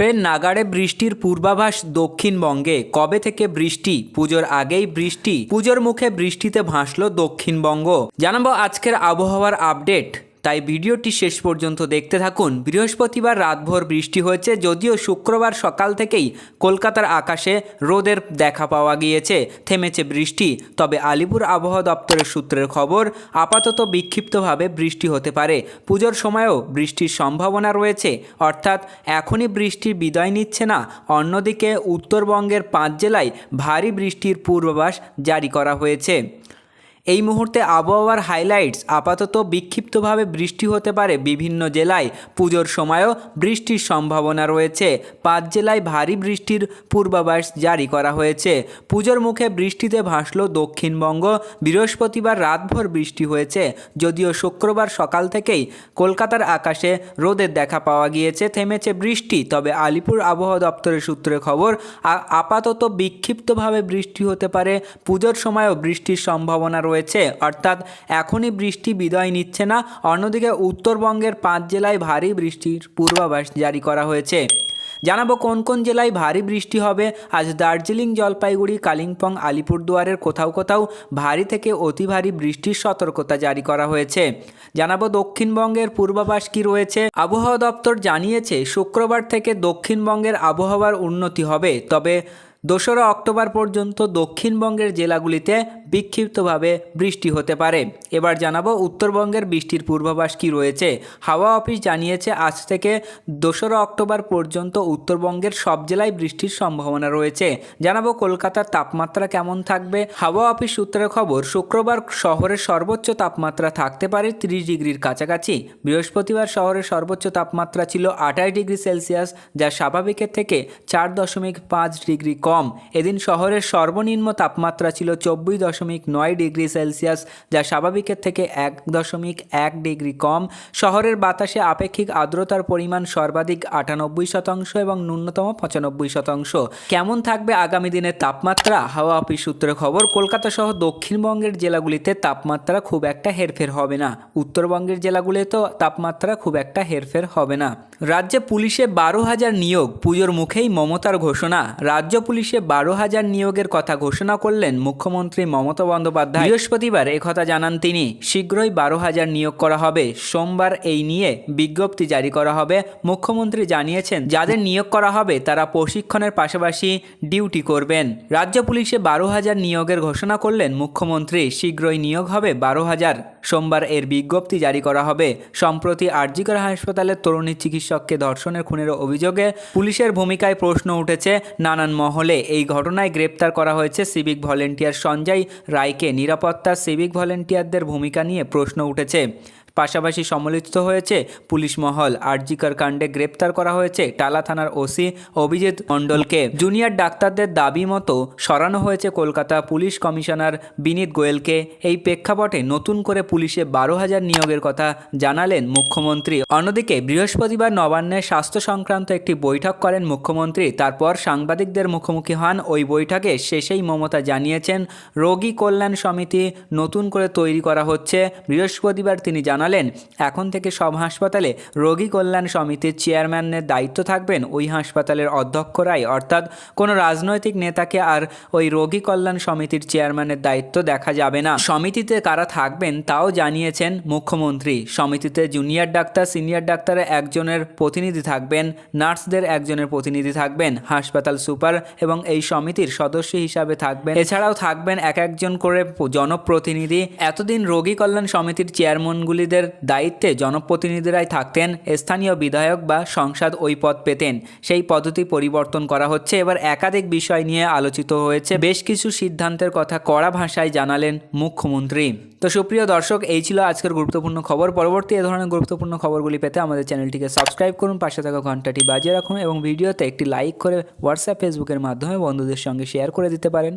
ফের নাগাড়ে বৃষ্টির পূর্বাভাস দক্ষিণবঙ্গে। কবে থেকে বৃষ্টি? পুজোর আগেই বৃষ্টি? পুজোর মুখে বৃষ্টিতে ভাসল দক্ষিণবঙ্গ। জানাব আজকের আবহাওয়ার আপডেট। তাই ভিডিওটি শেষ পর্যন্ত দেখতে থাকুন। বৃহস্পতিবার রাতভর বৃষ্টি হয়েছে, যদিও শুক্রবার সকাল থেকেই কলকাতার আকাশে রোদের দেখা পাওয়া গিয়েছে, থেমেছে বৃষ্টি। তবে আলিপুর আবহাওয়া দপ্তরের সূত্রের খবর, আপাতত বিক্ষিপ্তভাবে বৃষ্টি হতে পারে। পুজোর সময়ও বৃষ্টির সম্ভাবনা রয়েছে, অর্থাৎ এখনই বৃষ্টির বিদায় নিচ্ছে না। অন্যদিকে উত্তরবঙ্গের পাঁচ জেলায় ভারী বৃষ্টির পূর্বাভাস জারি করা হয়েছে। এই মুহূর্তে আবহাওয়ার হাইলাইটস আপাতত বিক্ষিপ্তভাবে বৃষ্টি হতে পারে বিভিন্ন জেলায়। পুজোর সময়ও বৃষ্টির সম্ভাবনা রয়েছে। পাঁচ জেলায় ভারী বৃষ্টির পূর্বাভাস জারি করা হয়েছে। পুজোর মুখে বৃষ্টিতে ভাসল দক্ষিণবঙ্গ। বৃহস্পতিবার রাতভর বৃষ্টি হয়েছে। যদিও শুক্রবার সকাল থেকেই কলকাতার আকাশে রোদের দেখা পাওয়া গিয়েছে, থেমেছে বৃষ্টি। তবে আলিপুর আবহাওয়া দপ্তরের সূত্রে খবর আপাতত বিক্ষিপ্তভাবে বৃষ্টি হতে পারে। পুজোর সময়ও বৃষ্টির সম্ভাবনা রয়েছে। অর্থাৎ এখনই বৃষ্টি বিদায় নিচ্ছে না। অন্যদিকে উত্তরবঙ্গের পাঁচ জেলায় ভারী বৃষ্টির পূর্বাভাস জারি করা হয়েছে। জানাব কোন কোন জেলায় ভারী বৃষ্টি হবে। আজ দার্জিলিং, জলপাইগুড়ি, কালিম্পং, আলিপুরদুয়ারের কোথাও কোথাও ভারী থেকে অতি ভারী বৃষ্টির সতর্কতা জারি করা হয়েছে। জানাব দক্ষিণবঙ্গের পূর্বাভাস কি রয়েছে। আবহাওয়া দপ্তর জানিয়েছে, শুক্রবার থেকে দক্ষিণবঙ্গের আবহাওয়ার উন্নতি হবে। তবে দোসরা অক্টোবর পর্যন্ত দক্ষিণবঙ্গের জেলাগুলিতে বিক্ষিপ্তভাবে বৃষ্টি হতে পারে। এবার জানাব উত্তরবঙ্গের বৃষ্টির পূর্বাভাস কি রয়েছে। হাওয়া অফিস জানিয়েছে, আজ থেকে দোসরা অক্টোবর পর্যন্ত উত্তরবঙ্গের সব জেলায় বৃষ্টির সম্ভাবনা রয়েছে। জানাব কলকাতার তাপমাত্রা কেমন থাকবে। হাওয়া অফিস সূত্রের খবর, শুক্রবার শহরের সর্বোচ্চ তাপমাত্রা থাকতে পারে তিরিশ ডিগ্রির কাছাকাছি। বৃহস্পতিবার শহরের সর্বোচ্চ তাপমাত্রা ছিল আঠাশ ডিগ্রি সেলসিয়াস, যা স্বাভাবিকের থেকে চার দশমিক পাঁচ ডিগ্রি কম। এদিন শহরের সর্বনিম্ন তাপমাত্রা ছিল চব্বিশ নয় ডিগ্রি সেলসিয়াস, যা স্বাভাবিকের থেকে এক দশমিক এক ডিগ্রি কম। শহরের বাতাসে আপেক্ষিক আর্দ্রতার পরিমাণ সর্বাধিক আটানব্বই শতাংশ এবং ন্যূনতম পঁচানব্বই শতাংশ। কেমন থাকবে আগামী দিনের তাপমাত্রা? হাওয়া অফিস সূত্রে খবর, কলকাতা সহ দক্ষিণবঙ্গের জেলাগুলিতে তাপমাত্রা খুব একটা হেরফের হবে না। উত্তরবঙ্গের জেলাগুলিতেও তাপমাত্রা খুব একটা হেরফের হবে না। রাজ্যে পুলিশে বারো হাজার নিয়োগ, পুজোর মুখেই মমতার ঘোষণা। রাজ্য পুলিশে বারো হাজার নিয়োগের কথা ঘোষণা করলেন মুখ্যমন্ত্রী মমতা বন্দ্যোপাধ্যায় বৃহস্পতিবার কথা জানান তিনি। শীঘ্রই বারো হাজার নিয়োগ করা হবে। সোমবার এই নিয়ে বিজ্ঞপ্তি জারি করা হবে। মুখ্যমন্ত্রী জানিয়েছেন, যাদের নিয়োগ করা হবে, তারা প্রশিক্ষণের পাশাপাশি ডিউটি করবেন। রাজ্য পুলিশে বারো হাজার নিয়োগের ঘোষণা করলেন মুখ্যমন্ত্রী। শীঘ্রই নিয়োগ হবে বারো হাজার। সোমবার এর বিজ্ঞপ্তি জারি করা হবে। সম্প্রতি আরজিকর হাসপাতালের তরুণী চিকিৎসককে ধর্ষণের খুনের অভিযোগে পুলিশের ভূমিকায় প্রশ্ন উঠেছে নানান মহলে। এই ঘটনায় গ্রেপ্তার করা হয়েছে সিভিক ভলেন্টিয়ার সঞ্জয় রায়কে নিরাপত্তা সিভিক ভলেন্টিয়ারদের ভূমিকা নিয়ে প্রশ্ন উঠেছে। পাশাপাশি সমালোচিত হয়েছে পুলিশ মহল। আরজিকর কাণ্ডে গ্রেপ্তার করা হয়েছে টালা থানার ওসি অভিজিৎ মণ্ডলকে। জুনিয়র ডাক্তারদের দাবি মতো সরানো হয়েছে কলকাতা পুলিশ কমিশনার বিনীত গোয়েলকে। এই প্রেক্ষাপটে নতুন করে পুলিশে বারো হাজার নিয়োগের কথা জানালেন মুখ্যমন্ত্রী। অন্যদিকে বৃহস্পতিবার নবান্নে স্বাস্থ্য সংক্রান্ত একটি বৈঠক করেন মুখ্যমন্ত্রী। তারপর সাংবাদিকদের মুখোমুখি হন। ওই বৈঠকে শেষেই মমতা জানিয়েছেন, রোগী কল্যাণ সমিতি নতুন করে তৈরি করা হচ্ছে। বৃহস্পতিবার তিনি জানালেন এখন থেকে সব হাসপাতালে রোগী কল্যাণ সমিতির চেয়ারম্যানের দায়িত্ব থাকবেন ওই হাসপাতালের অধ্যক্ষরাই। অর্থাৎ কোনো রাজনৈতিক নেতাকে আর ওই রোগী কল্যাণ সমিতির চেয়ারম্যানের দায়িত্ব দেখা যাবে না। সমিতিতে কারা থাকবেন তাও জানিয়েছেন মুখ্যমন্ত্রী। সমিতিতে জুনিয়র ডাক্তার, সিনিয়র ডাক্তারের একজনের প্রতিনিধি থাকবেন, নার্সদের একজনের প্রতিনিধি থাকবেন, হাসপাতাল সুপার এবং এই সমিতির সদস্য হিসাবে থাকবেন। এছাড়াও থাকবেন এক একজন করে জনপ্রতিনিধি। এতদিন রোগী কল্যাণ সমিতির চেয়ারম্যানগুলিদের দায়িত্বে জনপ্রতিনিধিরাই থাকতেন, স্থানীয় বিধায়ক বা সংসদ ওই পদ পেতেন। সেই পদ্ধতি পরিবর্তন করা হচ্ছে। এবার একাধিক বিষয় নিয়ে আলোচিত হয়েছে। বেশ কিছু সিদ্ধান্তের কথা কড়া ভাষায় জানালেন মুখ্যমন্ত্রী। তো সুপ্রিয় দর্শক, এই ছিল আজকের গুরুত্বপূর্ণ খবর। পরবর্তী এ ধরনের গুরুত্বপূর্ণ খবরগুলি পেতে আমাদের চ্যানেলটিকে সাবস্ক্রাইব করুন, পাশে থাকা ঘন্টাটি বাজিয়ে রাখুন এবং ভিডিওতে একটি লাইক করে হোয়াটসঅ্যাপ, ফেসবুকের মাধ্যমে বন্ধুদের সঙ্গে শেয়ার করে দিতে পারেন।